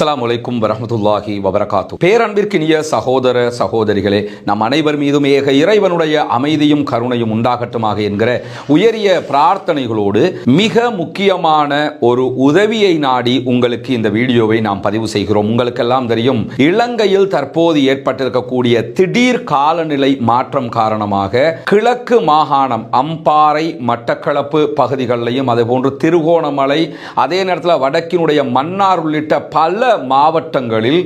அஸ்லாம் வலைக்கும் வரஹ்மத்துல்லாஹி வபரகாத்து. பேரன்பிற்கினிய சகோதர சகோதரிகளே நம் அனைவர் மீதும் ஏக இறைவனுடைய அமைதியும் கருணையும் உண்டாகட்டுமாக என்கிற உயரிய பிரார்த்தனைகளோடு மிக முக்கியமான ஒரு உதவியை நாடி உங்களுக்கு இந்த வீடியோவை நாம் பதிவு செய்கிறோம். உங்களுக்கெல்லாம் தெரியும் இலங்கையில் தற்போது ஏற்பட்டிருக்கக்கூடிய திடீர் காலநிலை மாற்றம் காரணமாக கிழக்கு மாகாணம் அம்பாறை மட்டக்களப்பு பகுதிகளிலையும் அதேபோன்று திருகோணமலை அதே நேரத்தில் வடக்கினுடைய மன்னார் உள்ளிட்ட பல மாவட்டங்களில்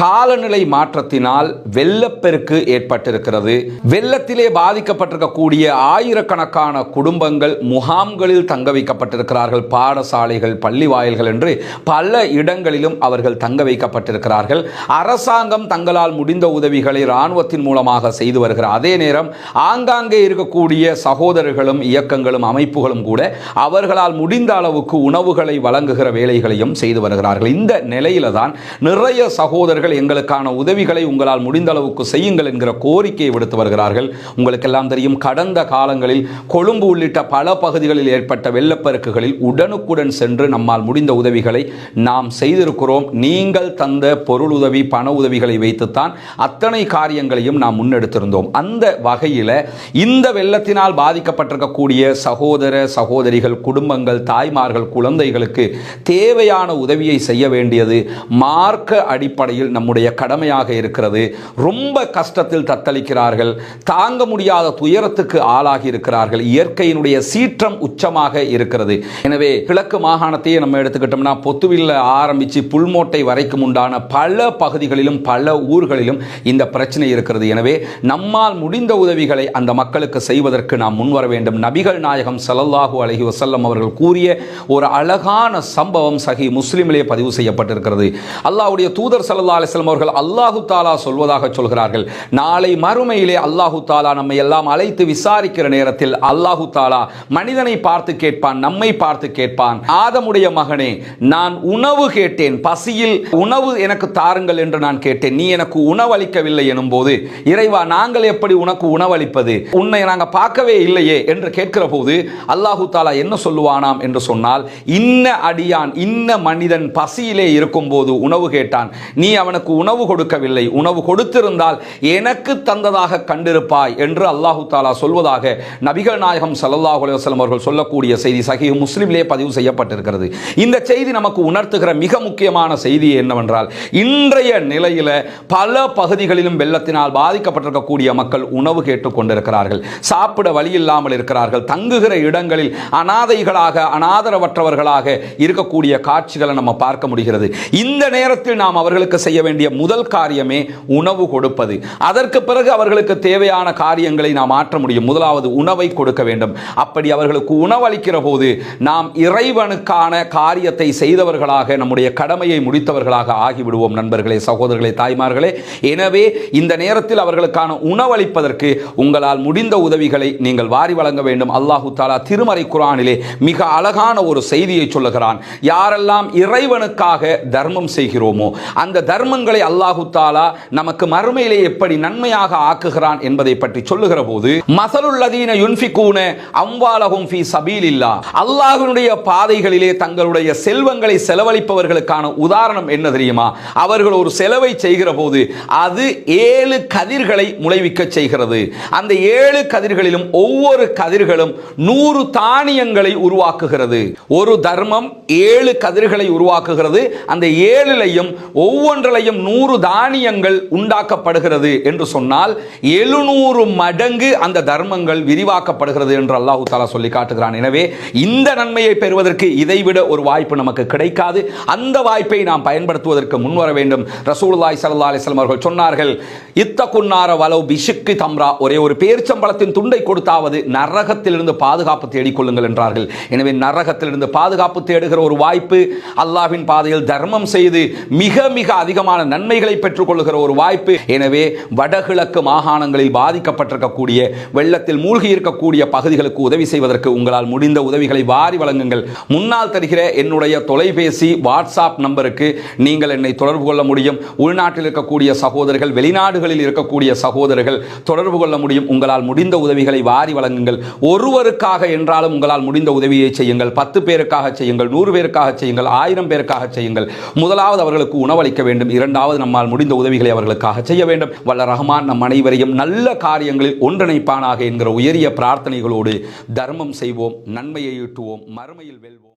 காலநிலை மாற்றத்தினால் வெள்ளப்பெருக்கு ஏற்பட்டிருக்கிறது. வெள்ளத்திலே பாதிக்கப்பட்டிருக்கக்கூடிய ஆயிரக்கணக்கான குடும்பங்கள் முகாம்களில் தங்க வைக்கப்பட்டிருக்கிறார்கள். பாடசாலைகள் பள்ளி வாயில்கள் என்று பல இடங்களிலும் அவர்கள் தங்க வைக்கப்பட்டிருக்கிறார்கள். அரசாங்கம் தங்களால் முடிந்த உதவிகளை இராணுவத்தின் மூலமாக செய்து வருகிறார். அதே நேரம் ஆங்காங்கே இருக்கக்கூடிய சகோதரர்களும் இயக்கங்களும் அமைப்புகளும் கூட அவர்களால் முடிந்த அளவுக்கு உணவுகளை வழங்குகிற வேலைகளையும் செய்து வருகிறார்கள். இந்த நிலையில தான் நிறைய சகோதரர்கள் எங்களுக்கான உதவிகளை உங்களால் முடிந்த அளவுக்கு செய்யுங்கள் என்கிற கோரிக்கையை விடுத்து வருகிறார்கள். உங்களுக்கெல்லாம் தெரியும் கடந்த காலங்களில் கொழும்பு உள்ளிட்ட பல பகுதிகளில் ஏற்பட்ட வெள்ளப்பெருக்குகளில் உடனுக்குடன் சென்று நம்மால் முடிந்த உதவிகளை நாம் செய்திருக்கிறோம். நீங்கள் தந்த பொருள் உதவி பண உதவிகளை வைத்துத்தான் அத்தனை காரியங்களையும் நாம் முன்னெடுத்திருந்தோம். அந்த வகையில் இந்த வெள்ளத்தினால் பாதிக்கப்பட்டிருக்கக்கூடிய சகோதர சகோதரிகள் குடும்பங்கள் தாய்மார்கள் குழந்தைகளுக்கு தேவையான உதவியை செய்ய வேண்டியது மார்க்க அடிப்படையில் நம்முடைய கடமையாக இருக்கிறது. ரொம்ப கஷ்டத்தில் தத்தளிக்கிறார்கள். தாங்க முடியாத துயரத்துக்கு ஆளாகி இருக்கிறார்கள். இயற்கையினுடைய சீற்றம் உச்சமாக இருக்கிறது. எனவே கிழக்கு மாகாணத்தையே நம்ம எடுத்துக்கிட்டோம்னா பொத்துவில்ல ஆரம்பித்து புல்மோட்டை வரைக்கும் உண்டான பல பகுதிகளிலும் பல ஊர்களிலும் இந்த பிரச்சனை இருக்கிறது. எனவே நம்மால் முடிந்த உதவிகளை அந்த மக்களுக்கு செய்வதற்கு நாம் முன்வர வேண்டும். நபிகள் நாயகம் ஸல்லல்லாஹு அலஹி வசல்லம் அவர்கள் கூறிய ஒரு அழகான சம்பவம் சகி முஸ்லிமிலே பதிவு செய்யப்பட்டிருக்கிறது. அல்லாஹ்வுடைய தூதர் ஸல்லல்லாஹு அலைஹி அவர்கள் அல்லாஹு தாலா சொல்வதாக சொல்கிறார்கள். நாளை மறுமையிலே அல்லாஹு தாலா நம்மை எல்லாம் அழைத்து விசாரிக்கிற நேரத்தில் அல்லாஹு தாலா மனிதனை பார்த்து கேட்பான் நம்மை பார்த்து கேட்பான். ஆதமுடைய மகனே நான் உணவு கேட்டேன் பசியில் உணவு எனக்கு தாருங்கள் என்று நான் கேட்டேன். நீ எனக்கு உணவளிக்கவில்லை எனும்போது இறைவா நாங்கள் எப்படி உனக்கு உணவளிப்பது உன்னை நாங்கள் பார்க்கவே இல்லையே என்று கேட்கிற போது அல்லாஹு தாலா என்ன சொல்லுவானாம் என்று சொன்னால் இன்ன அடியான் இன்ன மனிதன் பசியிலே இருக்கும்போது உணவு கேட்டான். நீ அவனுக்கு உணவு கொடுக்கவில்லை. உணவு கொடுத்திருந்தால் எனக்கு தந்ததாக கண்டிருப்பாய் என்று அல்லாஹு தாலா சொல்வதாக நபிகள் நாயகம் ஸல்லல்லாஹு அலுவலம் அவர்கள் சொல்லக்கூடிய செய்தி சகி முஸ்லீம்லே பதிவு செய்யப்பட்டிருக்கிறது. இந்த செய்தி நமக்கு உணர்த்துகிற மிக முக்கியமான செய்தி என்னவென்றால் இன்றைய நிலையில் பல பகுதிகளிலும் வெள்ளத்தினால் பாதிக்கப்பட்டிருக்கக்கூடிய மக்கள் உணவு கேட்டுக் கொண்டிருக்கிறார்கள் சாப்பிட வழி இல்லாமல் இருக்கிறார்கள். தங்குகிற இடங்களில் அனாதைகளாக அனாதரவற்றவர்களாக இருக்கக்கூடிய காட்சிகளை நம்ம பார்க்க முடிகிறது. இந்த நேரத்தில் நாம் அவர்களுக்கு செய்ய வேண்டிய முதல் காரியமே உணவு கொடுப்பது. அதற்கு பிறகு அவர்களுக்கு தேவையான காரியங்களை நாம் மாற்ற முடியும். முதலாவது உணவை கொடுக்க வேண்டும். அப்படி அவர்களுக்கு உணவளிக்கிற போது நாம் இறைவனுக்கான காரியத்தை செய்தவர்களாக நம்முடைய கடமையை முடித்தவர்களாக ஆகிவிடுவோம் நண்பர்களே சகோதரர்களே தாய்மார்களே. எனவே இந்த நேரத்தில் அவர்களுக்கான உணவளிப்பதற்கு உங்களால் முடிந்த உதவிகளை நீங்கள் வாரி வழங்க வேண்டும். அல்லாஹு தாலா திருமறை குரானிலே மிக அழகான ஒரு செய்தியை சொல்லுகிறான். யாரெல்லாம் இறைவனுக்காக தர்மம் செய்கிறோமோ அந்த கர்மங்களை அல்லாஹு தாலா நமக்கு மறுமையிலே எப்படி நன்மையாக ஆக்குகிறான் என்பதை பற்றி சொல்லுகிற போது மசலுள்ளதீன யுன்ஃபிகூன அம்பாலகும் ஃபி சபீல் இல்லா அல்லாஹினுடைய பாதைகளிலே தங்களுடைய செல்வங்களை செலவழிப்பவர்களுக்கான உதாரணம் என்ன தெரியுமா? அவர்கள் ஒரு செலவை செய்கிற போது அது ஏழு கதிர்களை முளைவிக்க செய்கிறது. அந்த ஏழு கதிர்களிலும் ஒவ்வொரு கதிர்களும் நூறு தானியங்களை உருவாக்குகிறது. ஒரு தர்மம் ஏழு கதிர்களை உருவாக்குகிறது. அந்த ஏழிலையும் ஒவ்வொன்றிலையும் நூறு தானியங்கள் உண்டாக்கப்படுகிறது என்று சொன்னால் எழுநூறு மடங்கு அந்த தர்மங்கள் விரிவாக்கப்படுகிறது என்று அல்லாஹு தாலா சொல்லி காட்டுகிறான். எனவே இந்த நன்மையை பெறுவதற்கு இதைவிட ஒரு வாய்ப்பு நமக்கு கிடைக்காது. அந்த வாய்ப்பை நாம் பயன்படுத்துவதற்கு முன்வர வேண்டும். ரசூலுல்லாஹி சல்லா அலிஸ்லாம் அவர்கள் சொன்னார்கள் இத்தகுன்னார வலவு பிஷுக்கு தம்ரா. ஒரே ஒரு பேர்ச்சம்பளத்தின் துண்டை கொடுத்தாவது நரகத்திலிருந்து பாதுகாப்பு தேடிக்கொள்ளுங்கள் என்றார்கள். எனவே நரகத்திலிருந்து பாதுகாப்பு தேடுகிற ஒரு வாய்ப்பு அல்லாவின் பாதையில் தர்மம் செய்து மிக மிக அதிகம் விதமான நன்மைகளை பெற்றுக்கொள்கிற ஒரு வாய்ப்பு. எனவே வடகிழக்கு மாகாணங்களில் பாதிக்கப்பட்டிருக்கக்கூடிய வெள்ளத்தில் மூழ்கி இருக்கக்கூடிய பகுதிகளுக்கு உதவி செய்வதற்கு உங்களால் முடிந்த உதவிகளை வாரி வழங்குங்கள். முன்னால் தருகிற என்னுடைய தொலைபேசி வாட்ஸ்அப் நம்பருக்கு நீங்கள் என்னை தொடர்பு கொள்ள முடியும். உள்நாட்டில் இருக்கக்கூடிய சகோதரர்கள் வெளிநாடுகளில் இருக்கக்கூடிய சகோதரர்கள் தொடர்பு கொள்ள முடியும். உங்களால் முடிந்த உதவிகளை வாரி வழங்குங்கள். ஒருவருக்காக என்றாலும் உங்களால் முடிந்த உதவியை செய்யுங்கள். பத்து பேருக்காக செய்யுங்கள் நூறு பேருக்காக செய்யுங்கள் ஆயிரம் பேருக்காக செய்யுங்கள். முதலாவது அவர்களுக்கு உணவளிக்க வேண்டும். இரண்டாவது நம்மால் முடிந்த உதவிகளை அவர்களுக்காக செய்ய வேண்டும். வல்ல ரஹ்மான் நம் அனைவரையும் நல்ல காரியங்களில் ஒன்றிணைப்பானாக என்கிற உயரிய பிரார்த்தனைகளோடு தர்மம் செய்வோம் நன்மையை ஈட்டுவோம் மறுமையில் வெல்வோம்.